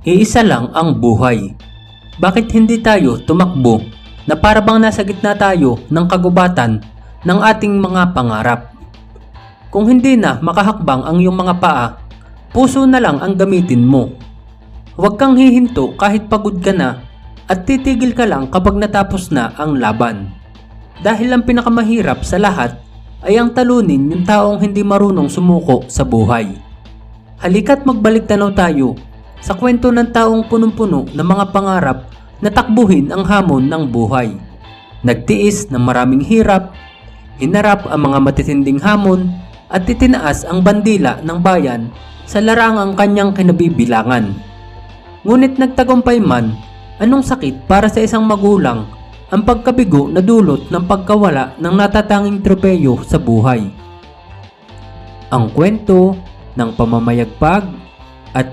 Iisa lang ang buhay. Bakit hindi tayo tumakbo na para bang nasa gitna tayo ng kagubatan ng ating mga pangarap? Kung hindi na makahakbang ang iyong mga paa, puso na lang ang gamitin mo. Huwag kang hihinto kahit pagod ka na at titigil ka lang kapag natapos na ang laban. Dahil ang pinakamahirap sa lahat ay ang talunin yung taong hindi marunong sumuko sa buhay. Halika't magbalik tanaw tayo sa kwento ng taong punong-puno ng mga pangarap na takbuhin ang hamon ng buhay. Nagtiis ng maraming hirap, hinarap ang mga matitinding hamon at itinaas ang bandila ng bayan sa larangang kanyang kinabibilangan. Ngunit nagtagumpay man, anong sakit para sa isang magulang ang pagkabigo na dulot ng pagkawala ng natatanging tropeyo sa buhay. Ang kwento ng pamamayagpag at